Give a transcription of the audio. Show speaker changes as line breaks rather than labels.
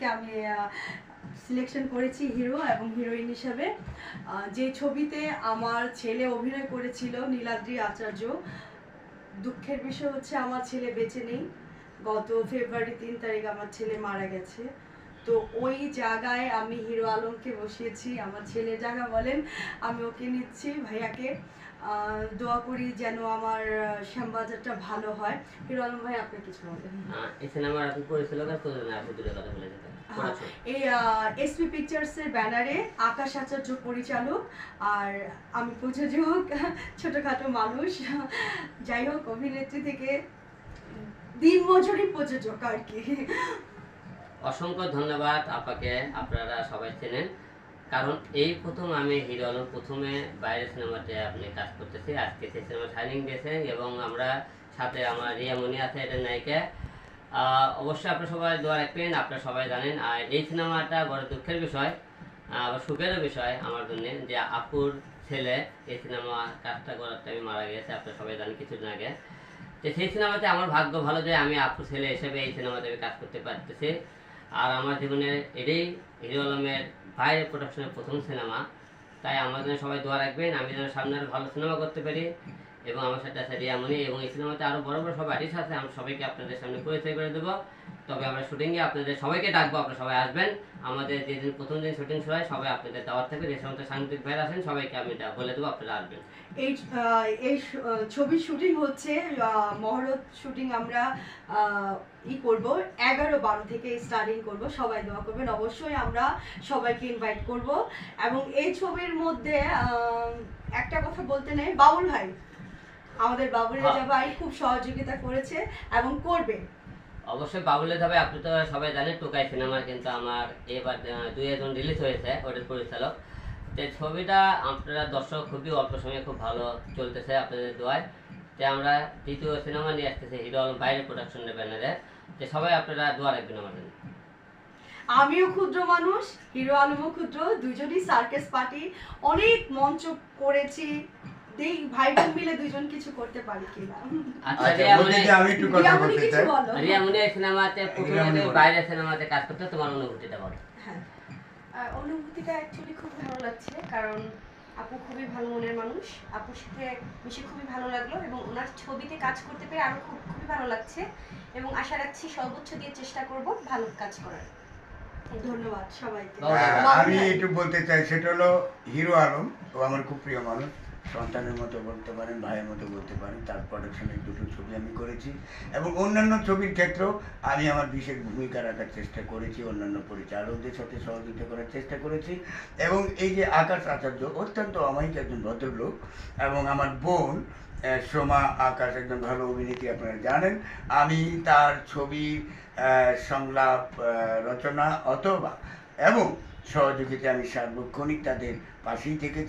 আলমকে আমি সিলেকশন করেছি হিরো এবং হিরোইন হিসাবে। যে ছবিতে আমার ছেলে অভিনয় করেছিল নীলাদ্রি আচার্য, দুঃখের বিষয় হচ্ছে আমার ছেলে বেঁচে নেই। গত ফেব্রুয়ারি তিন তারিখ আমার ছেলে মারা গেছে। তো ওই জায়গায় আমি হিরো আলমকে বসিয়েছি আমার ছেলে জায়গা বলেন আমি ওকে নিচ্ছি ভাইয়াকে। দোয়া করি যেন আমার শ্যামবাজারটা ভালো হয়। হিরো আলম ভাই আপনি কিছু বলেন
এই সিনেমার আপনি পরিচালক আর প্রযোজনা আপনি দুটো কথা বলে যেতেন
এই এসপি পিকচার্সের ব্যানারে আকাশ আচার্য পরিচালক আর আমি প্রযোজক ছোটখাটো মানুষ। যাই হোক অভিনেত্রী থেকে দিন মজুরি প্রযোজক আর কি।
অসংখ্য ধন্যবাদ আপাকে, আপনারা সবাই চেনেন। কারণ এই প্রথম আমি হিরো আলম প্রথমে বাইরের সিনেমাতে আপনি কাজ করতেছি। আজকে সেই সিনেমা সাইনিং দিয়েছেন এবং আমরা সাথে আমার রিয়ামণি আছে, এটা নায়িকা। অবশ্যই আপনারা সবাই দোয়া রাখবেন, আপনারা সবাই জানেন। আর এই সিনেমাটা বড় দুঃখের বিষয় আবার সুখেরও বিষয় আমার জন্য যে আপুর ছেলে এই সিনেমা কাজটা করার টাইমে মারা গেছে আপনারা সবাই জানেন কিছুদিন আগে। তো সেই সিনেমাতে আমার ভাগ্য ভালো যে আমি আপুর ছেলে হিসেবে এই সিনেমাতে আমি কাজ করতে পারতেছি। আর আমার জীবনের এটাই হিরো আলমের বাইরে প্রোডাকশনের প্রথম সিনেমা তাই আমার জন্য সবাই দোয়া রাখবেন, আমি যেন সামনে আরও ভালো সিনেমা করতে পারি এবং আমার সাথে আছে রিয়ামণি এবং এই সিনেমাতে আরও বড় বড় সব আর্টিস্ট আছে, আমি সবাইকে আপনাদের সামনে পরিচয় করে দেবো। তবে আমরা শুটিংয়ে আপনাদের সবাইকে ডাকবো আপনারা সবাই আসবেন। আমাদের যেদিন প্রথম দিন শুটিং শুরু হয় সবাই আপনাদের দাওয়াত থাকবে যে সমস্ত সাংবাদিক ভাইরা আসেন সবাইকে আমি বলে দেবো আপনারা আসবেন।
এই এই ছবির শুটিং হচ্ছে মহরত শুটিং আমরা ই করব এগারো বারো থেকে স্টার্টিং করব সবাই দোয়া করবেন। অবশ্যই আমরা সবাইকে ইনভাইট করব। এবং এই ছবির মধ্যে একটা কথা বলতে নেই বাবুল ভাই আমাদের বাবুল
হ্যাঁ।
রাজা ভাই খুব সহযোগিতা করেছে এবং করবে।
অবশ্যই বাবুলে তবে আপনি তো সবাই জানেন, টোকাই সিনেমার কিন্তু আমার এবার দুই একজন রিলিজ হয়েছে ওটার পরিচালক। তো ছবিটা আপনারা দর্শক খুবই অল্প সময়ে খুব ভালো চলতেছে আপনাদের দোয়ায়। তো আমরা দ্বিতীয় সিনেমা নিয়ে আসতেছি, হিরো আলম বাইরে প্রোডাকশনের ব্যানারে তো সবাই আপনারা দোয়া রাখবেন আমাদের
আমিও ক্ষুদ্র মানুষ, হিরো আলমও ক্ষুদ্র, দুজনই সার্কাস পার্টি অনেক মঞ্চ করেছি। দেই ভাই বোন মিলে দুজন কিছু করতে পারি কিনা।
আচ্ছা
আচ্ছা আমি একটু কথা বলতে চাই।
বলো।
রিয়ামণি সিনেমাতে প্রথমে
রিয়ামণি
তুমি
বলো।
বাইরে সিনেমাতে কাজ করতে তোমার অনুভূতিটা বলো।
হ্যাঁ।
অনুভূতিটা অ্যাকচুয়ালি খুব ভালো লাগছে কারণ আপু খুবই ভালো মনের মানুষ। আপুর সাথে মিশে খুবই ভালো লাগল এবং ওনার ছবিতে কাজ করতে পেরে আরও খুব খুবই ভালো লাগছে। এবং আশা রাখছি সর্বোচ্চ দিয়ে চেষ্টা করব ভালো কাজ করার।
ধন্যবাদ সবাইকে।
আমি। একটু বলতে চাই সেটা হলো হিরো আলম ও আমার খুব প্রিয় মানুষ। সন্তানের মতো বলতে পারেন, ভাইয়ের মতো বলতে পারেন, তার প্রোডাকশনের দুটো ছবি আমি করেছি এবং অন্যান্য ছবির ক্ষেত্রেও আমি আমার বিশেষ ভূমিকা রাখার চেষ্টা করেছি, অন্যান্য পরিচালকদের সাথে সহযোগিতা করার চেষ্টা করেছি এবং এই যে আকাশ আচার্য অত্যন্ত অমায়িক একজন ভদ্রলোক এবং আমার বোন সোমা আকাশ, একজন ভালো অভিনেত্রী আপনারা জানেন, আমি তার ছবি সংলাপ রচনা অথবা এবং সহযোগিতা আমি সার্বক্ষণিক তাদের পাশেই থেকেছি